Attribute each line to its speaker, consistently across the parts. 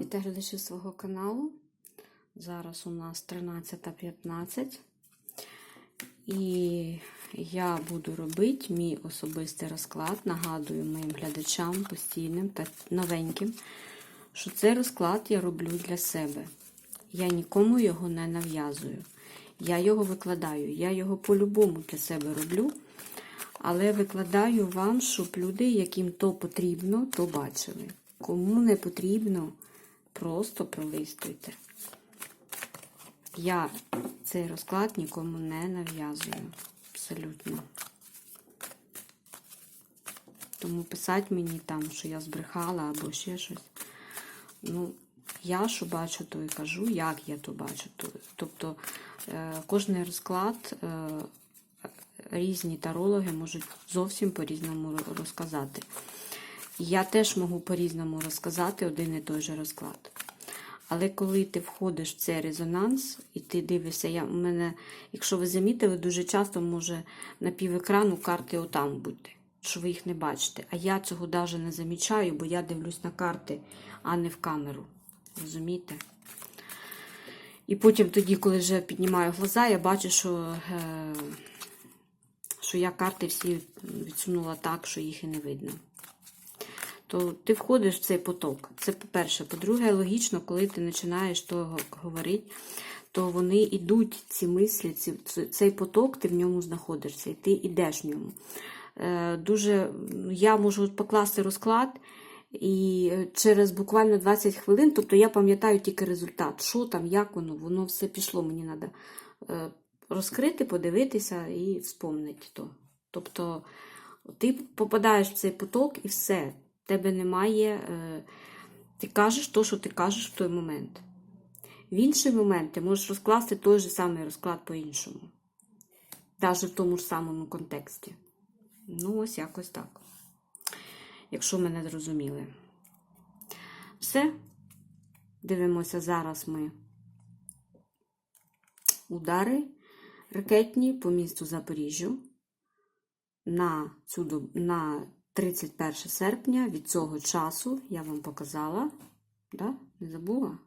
Speaker 1: Вітаю глядачів свого каналу. Зараз у нас 13.15. І я буду робити мій особистий розклад. Нагадую моїм глядачам постійним та новеньким, що цей розклад я роблю для себе. Я нікому його не нав'язую. Я його викладаю. Я його по-любому для себе роблю. Але викладаю вам, щоб люди, яким то потрібно, то бачили. Кому не потрібно, просто пролистуйте. Я цей розклад нікому не нав'язую. Абсолютно. Тому писати мені там, що я збрехала або ще щось. Ну, я що бачу, то і кажу, як я то бачу. То. Тобто е, кожний розклад е, різні тарологи можуть зовсім по-різному розказати. Я теж можу по-різному розказати один і той же розклад. Але коли ти входиш в цей резонанс і ти дивишся, я, у мене, якщо ви замітили, дуже часто може на півекрану карти отам бути, що ви їх не бачите. А я цього навіть не замічаю, бо я дивлюсь на карти, а не в камеру. Розумієте? І потім тоді, коли вже піднімаю глаза, я бачу, що, е, що я карти всі відсунула так, що їх і не видно то ти входиш в цей поток. Це по-перше. По-друге, логічно, коли ти починаєш того говорити, то вони йдуть, ці мислі, ці, цей поток, ти в ньому знаходишся, і ти йдеш в ньому. Е, Дуже я можу покласти розклад. І через буквально 20 хвилин, тобто я пам'ятаю тільки результат, що там, як воно, воно все пішло, мені треба розкрити, подивитися і вспомнити то. Тобто ти попадаєш в цей поток і все тебе немає. Е, ти кажеш то, що ти кажеш в той момент. В інший момент ти можеш розкласти той же самий розклад по-іншому. Навіть в тому ж самому контексті. Ну, ось якось так. Якщо мене зрозуміли. Все. Дивимося, зараз ми удари ракетні по місту Запоріжжю на цю на 31 серпня від цього часу я вам показала, да? не забула?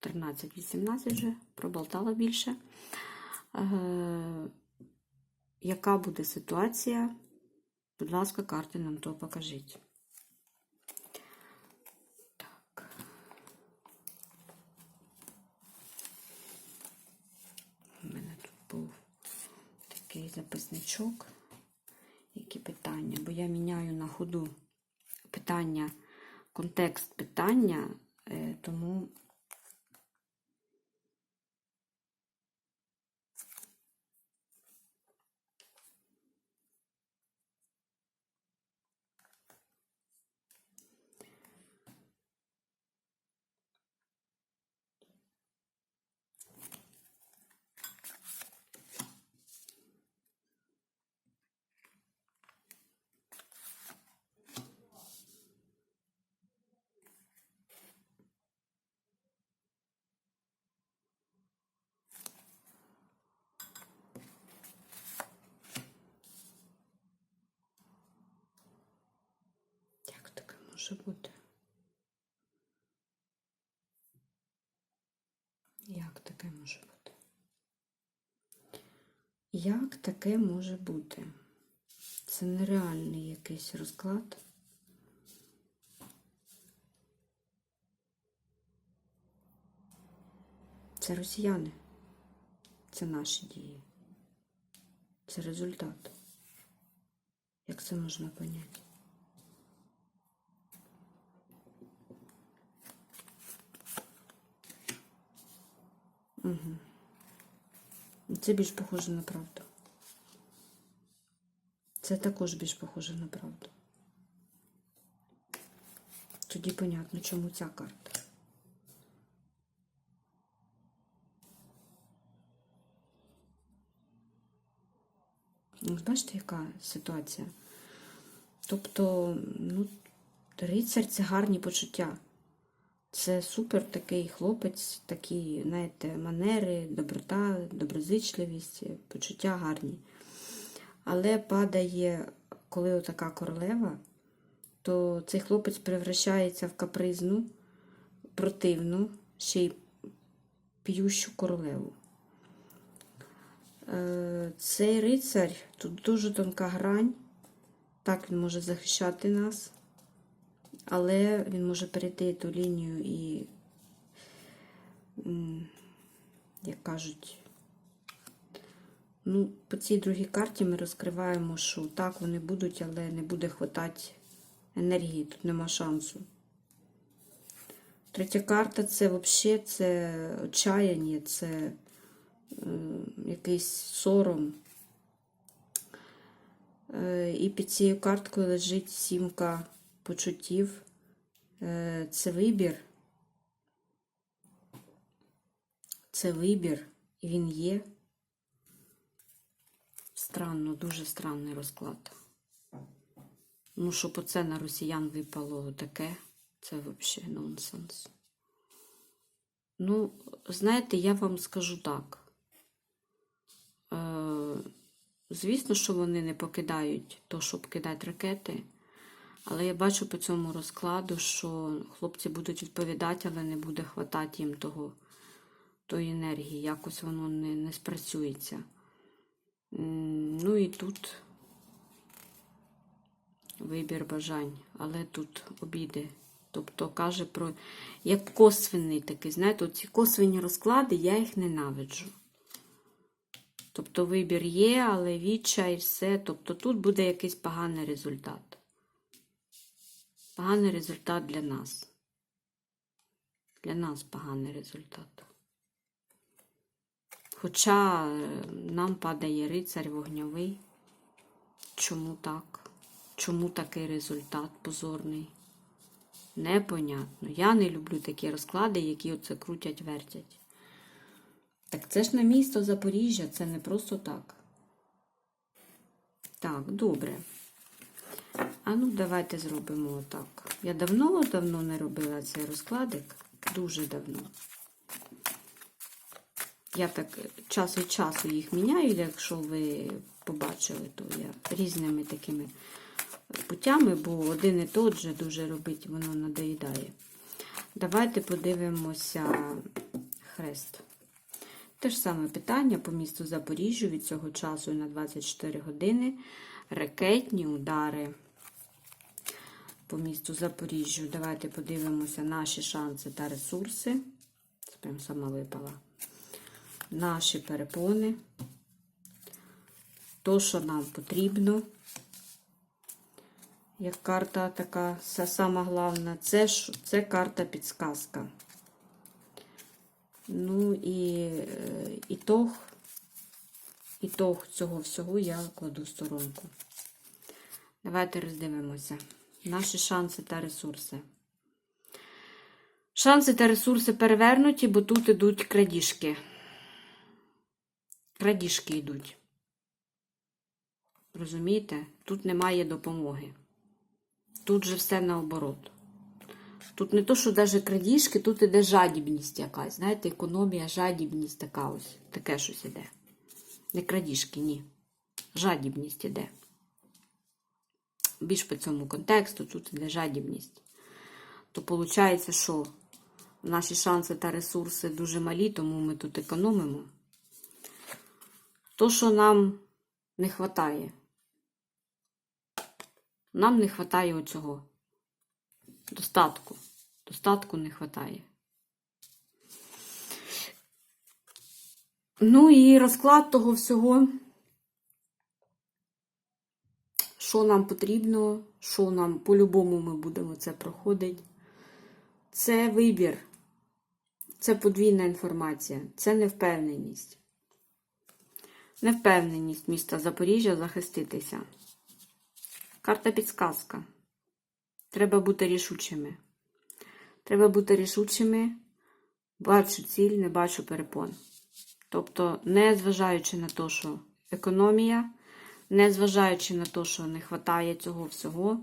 Speaker 1: 13-18 вже проболтала більше. Е, Яка буде ситуація? Будь ласка, карти нам то покажіть. Так. У мене тут був такий записничок які питання, бо я міняю на ходу питання, контекст питання, е, тому як таке може бути? Як таке може бути? Як таке може бути? Це нереальний якийсь розклад. Це росіяни. Це наші дії. Це результат. Як це можна поняти? Угу. Це більш похоже на правду. Це також більш похоже на правду. Тоді понятно, чому ця карта. Бачите, яка ситуація? Тобто, ну, рицар це гарні почуття. Це супер такий хлопець, такі, знаєте, манери, доброта, доброзичливість, почуття гарні. Але падає, коли отака королева, то цей хлопець превращається в капризну, противну, ще й п'ющу королеву. Е, Цей рицар, тут дуже тонка грань. Так, він може захищати нас, але він може перейти ту лінію і, як кажуть, ну, по цій другій карті ми розкриваємо, що так, вони будуть, але не буде хватати енергії, тут нема шансу. Третя карта це взагалі це отчаяння, це е, якийсь сором. Е, і під цією карткою лежить сімка почуттів. Е, це вибір. Це вибір, і він є. Странно, дуже странний розклад. Ну, щоб оце на росіян випало таке, це взагалі нонсенс. Ну, знаєте, я вам скажу так. Е, звісно, що вони не покидають то, щоб кидати ракети. Але я бачу по цьому розкладу, що хлопці будуть відповідати, але не буде хватати їм того, тої енергії. Якось воно не, не спрацюється. Ну і тут вибір бажань, але тут обіди. Тобто каже про як косвенний такий, знаєте, ці косвенні розклади, я їх ненавиджу. Тобто вибір є, але відчай, все. Тобто тут буде якийсь поганий результат. Поганий результат для нас. Для нас поганий результат. Хоча е, нам падає рицарь вогньовий. Чому так? Чому такий результат позорний? Непонятно. Я не люблю такі розклади, які оце крутять, вертять. Так це ж на місто Запоріжжя, це не просто так. Так, добре. А ну, давайте зробимо отак. Я давно-давно не робила цей розкладик. Дуже давно. Я так час від часу їх міняю, якщо ви побачили, то я різними такими путями, бо один і тот же дуже робить, воно надоїдає. Давайте подивимося хрест. Те ж саме питання по місту Запоріжжю від цього часу на 24 години. Ракетні удари по місту Запоріжжю. Давайте подивимося наші шанси та ресурси. Це прям сама випала. Наші перепони. То, що нам потрібно. Як карта така, сама головна, це, це карта підсказка. Ну і е, ітог, ітог цього всього я кладу в сторонку. Давайте роздивимося. Наші шанси та ресурси. Шанси та ресурси перевернуті, бо тут ідуть крадіжки. Крадіжки йдуть. Розумієте? Тут немає допомоги. Тут же все наоборот. Тут не то, що навіть крадіжки, тут іде жадібність якась. Знаєте, економія, жадібність така ось. Таке щось іде. Не крадіжки, ні. Жадібність іде. Більш по цьому контексту тут іде жадібність. То виходить, що наші шанси та ресурси дуже малі, тому ми тут економимо. То, що нам не вистачає. Нам не вистачає оцього. Достатку. Достатку не вистачає. Ну і розклад того всього, що нам потрібно, що нам по-любому ми будемо це проходити. Це вибір, це подвійна інформація, це невпевненість. Невпевненість міста Запоріжжя захиститися. Карта підсказка. Треба бути рішучими. Треба бути рішучими. Бачу ціль, не бачу перепон. Тобто, не зважаючи на те, що економія, не зважаючи на те, що не вистачає цього всього,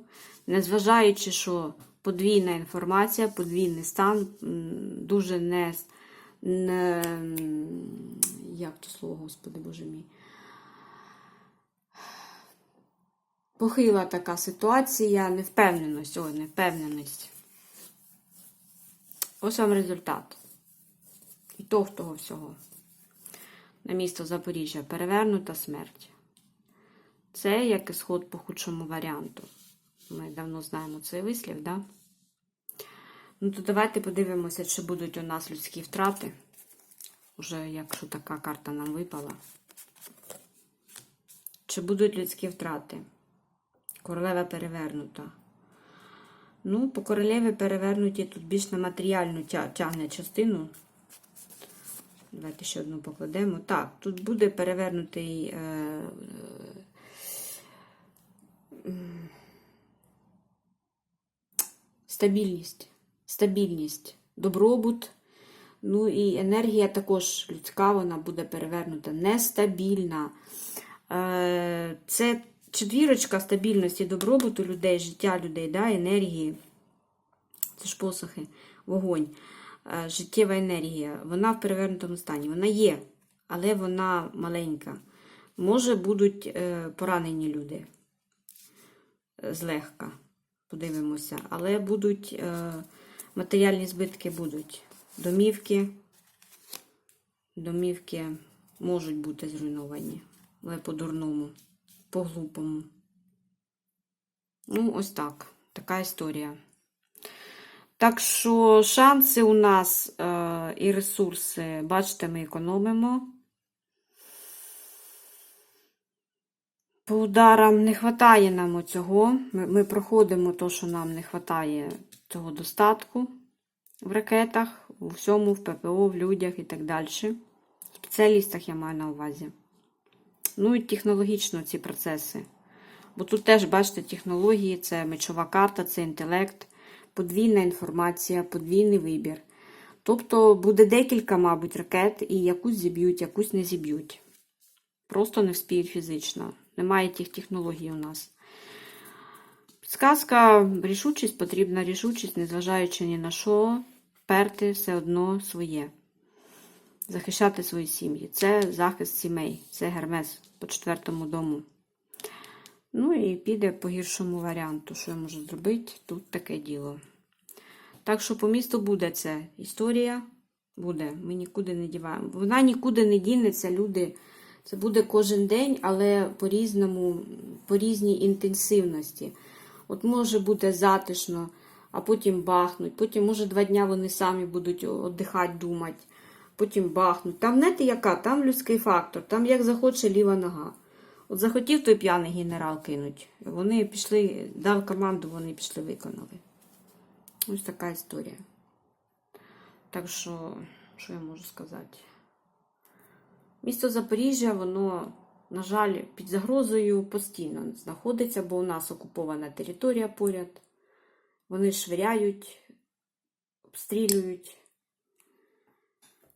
Speaker 1: не зважаючи, що подвійна інформація, подвійний стан дуже не, не як то слово, господи Боже мій. похила така ситуація, невпевненість. Ой, невпевненість. Ось вам результат. І того того всього. На місто Запоріжжя перевернута смерть. Це як ісход по худшому варіанту. Ми давно знаємо цей вислів, да? Ну, то давайте подивимося, чи будуть у нас людські втрати. Уже якщо така карта нам випала. Чи будуть людські втрати? Королева перевернута. Ну, по королеві перевернуті тут більш на матеріальну тягне частину. Давайте ще одну покладемо. Так, тут буде перевернутий. Е, е, м, стабільність. Стабільність, добробут. Ну і енергія також людська, вона буде перевернута. Нестабільна. Е, Це четвірочка стабільності, добробуту людей, життя людей, да, енергії. Це ж посохи, вогонь, е, життєва енергія. Вона в перевернутому стані. Вона є, але вона маленька. Може, будуть е, поранені люди злегка. Подивимося. Але будуть е, матеріальні збитки будуть. Домівки. Домівки можуть бути зруйновані, але по-дурному, по-глупому. Ну, ось так. Така історія. Так що шанси у нас е, і ресурси, бачите, ми економимо. По ударам не вистачає нам цього. Ми, ми проходимо те, що нам не вистачає цього достатку в ракетах, у всьому, в ППО, в людях і так далі. В спеціалістах я маю на увазі. Ну і технологічно ці процеси. Бо тут теж, бачите, технології, це мечова карта, це інтелект, подвійна інформація, подвійний вибір. Тобто буде декілька, мабуть, ракет, і якусь зіб'ють, якусь не зіб'ють. Просто не вспіють фізично. Немає тих технологій у нас. Підсказка, рішучість, потрібна рішучість, незважаючи ні на що, перти все одно своє. Захищати свої сім'ї. Це захист сімей, це гермес по четвертому дому. Ну і піде по гіршому варіанту, що я можу зробити. Тут таке діло. Так що по місту буде ця історія. Буде, ми нікуди не діваємо. Вона нікуди не дінеться, люди. Це буде кожен день, але по-різному, по різній інтенсивності. От може бути затишно, а потім бахнуть. Потім, може, два дня вони самі будуть віддихати, думати. Потім бахнуть. Там, знаєте, яка? Там людський фактор, там як захоче ліва нога. От захотів той п'яний генерал кинуть. Вони пішли, дав команду, вони пішли, виконали. Ось така історія. Так що, що я можу сказати? Місто Запоріжжя, воно, на жаль, під загрозою постійно знаходиться, бо у нас окупована територія поряд. Вони швиряють, обстрілюють.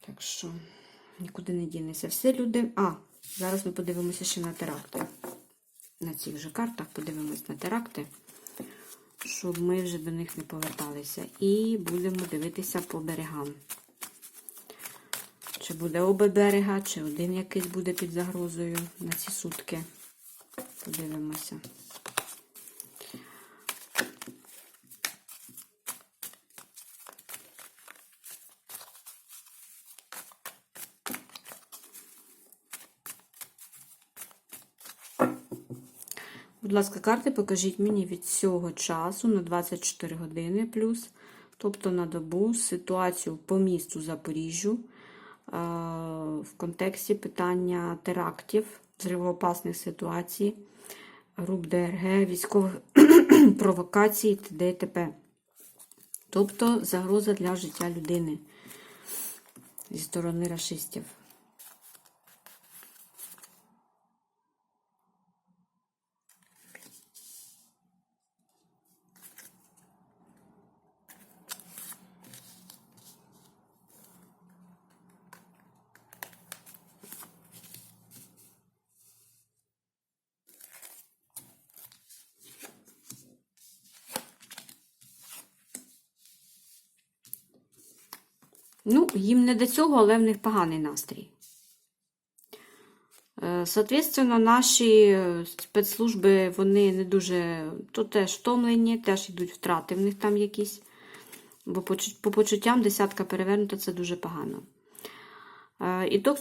Speaker 1: Так що нікуди не дінеться. Все люди. А, зараз ми подивимося ще на теракти. На цих же картах подивимось на теракти, щоб ми вже до них не поверталися. І будемо дивитися по берегам. Чи буде оба берега, чи один якийсь буде під загрозою на ці сутки. Подивимося. Будь ласка, карти покажіть мені від цього часу на 24 години плюс, тобто на добу ситуацію по місту Запоріжжю в контексті питання терактів, взривоопасних ситуацій, груп ДРГ, військових провокацій т.д. і т.п. Тобто загроза для життя людини зі сторони расистів. Ну, їм не до цього, але в них поганий настрій. Е, Соответственно, наші спецслужби, вони не дуже, то теж втомлені, теж йдуть втрати в них там якісь. Бо по, почуттям десятка перевернута це дуже погано. Е, Ітог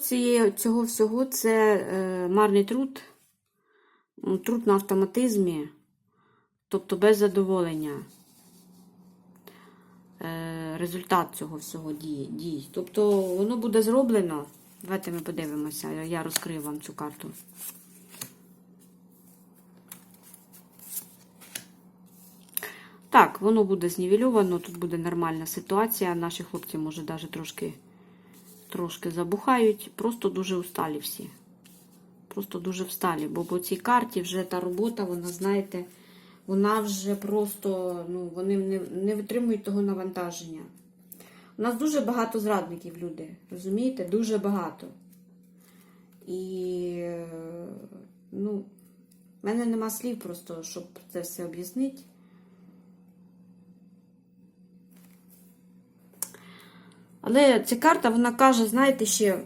Speaker 1: цього всього це е, марний труд, труд на автоматизмі, тобто без задоволення. Е, Результат цього всього дій. Тобто воно буде зроблено. Давайте ми подивимося. Я розкрию вам цю карту. Так, воно буде знівельовано, тут буде нормальна ситуація. Наші хлопці, може, навіть трошки, трошки забухають. Просто дуже усталі всі. Просто дуже всталі. Бо по цій карті вже та робота, вона, знаєте, вона вже просто, ну, вони не, не витримують того навантаження. У нас дуже багато зрадників, люди. Розумієте? Дуже багато. І, ну, в мене нема слів просто, щоб це все об'яснити. Але ця карта, вона каже, знаєте, ще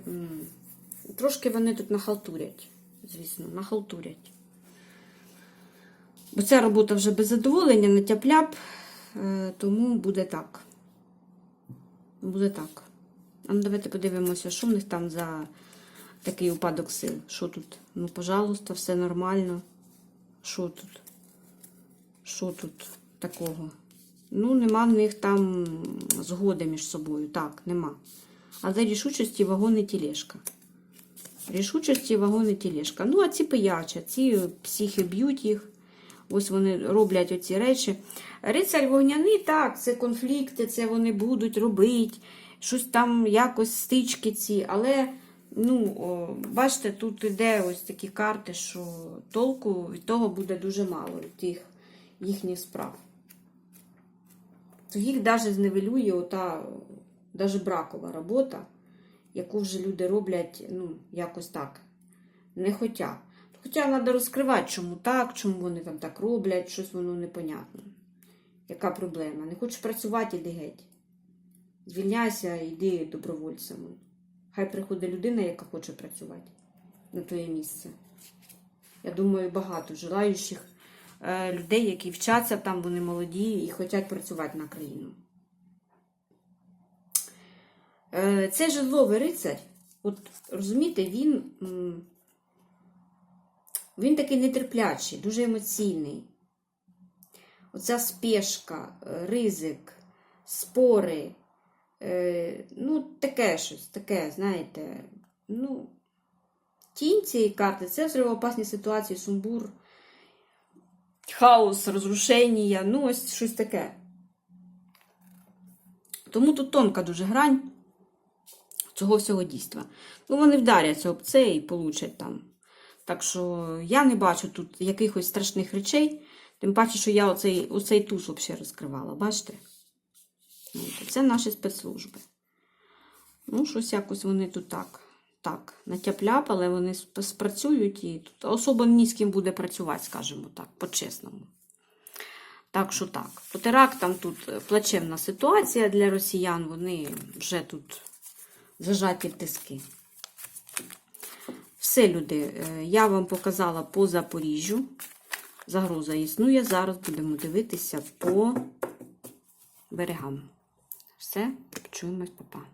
Speaker 1: трошки вони тут нахалтурять. Звісно, нахалтурять. Бо ця робота вже без задоволення, не тяп-ляп, е, тому буде так. Буде так. А ну давайте подивимося, що в них там за такий упадок сил. Що тут? Ну, пожалуйста, все нормально. Що тут? Що тут такого? Ну, нема в них там згоди між собою. Так, нема. Але рішучості вагони тілешка. Рішучості вагони тілешка. Ну, а ці пиячать, ці психи б'ють їх. Ось вони роблять оці речі. Рицарь вогняний, так, це конфлікти, це вони будуть робити, щось там якось стички ці. Але, ну, о, бачите, тут іде ось такі карти, що толку від того буде дуже мало, від їхніх справ. То їх навіть зневелює ота навіть бракова робота, яку вже люди роблять, ну, якось так, не хотя. Хоча треба розкривати, чому так, чому вони там так роблять, щось воно непонятно. Яка проблема? Не хочеш працювати, іди геть. Звільняйся, йди добровольцем. Хай приходить людина, яка хоче працювати на твоє місце. Я думаю, багато желаючих е, людей, які вчаться там, вони молоді і хочуть працювати на країну. Е, Цей жезловий рицарь, от розумієте, він, він такий нетерплячий, дуже емоційний. Оця спешка, е, ризик, спори, е, ну, таке щось, таке, знаєте, ну, тінь цієї карти це взривоопасні ситуації, сумбур, хаос, розрушення, ну, ось щось таке. Тому тут тонка дуже грань цього всього дійства. Ну, вони вдаряться об це і получать там. Так що я не бачу тут якихось страшних речей. Тим паче, що я оцей, оцей туз взагалі розкривала, бачите? Це наші спецслужби. Ну, щось якось вони тут так. Так, натяп-ляп, але вони сп- спрацюють і тут особо ні з ким буде працювати, скажімо так, по-чесному. Так що так. По терактам тут плачевна ситуація для росіян, вони вже тут зажаті в тиски. Все, люди, е, я вам показала по Запоріжжю. Загроза існує. Зараз будемо дивитися по берегам. Все, почуємось, папа.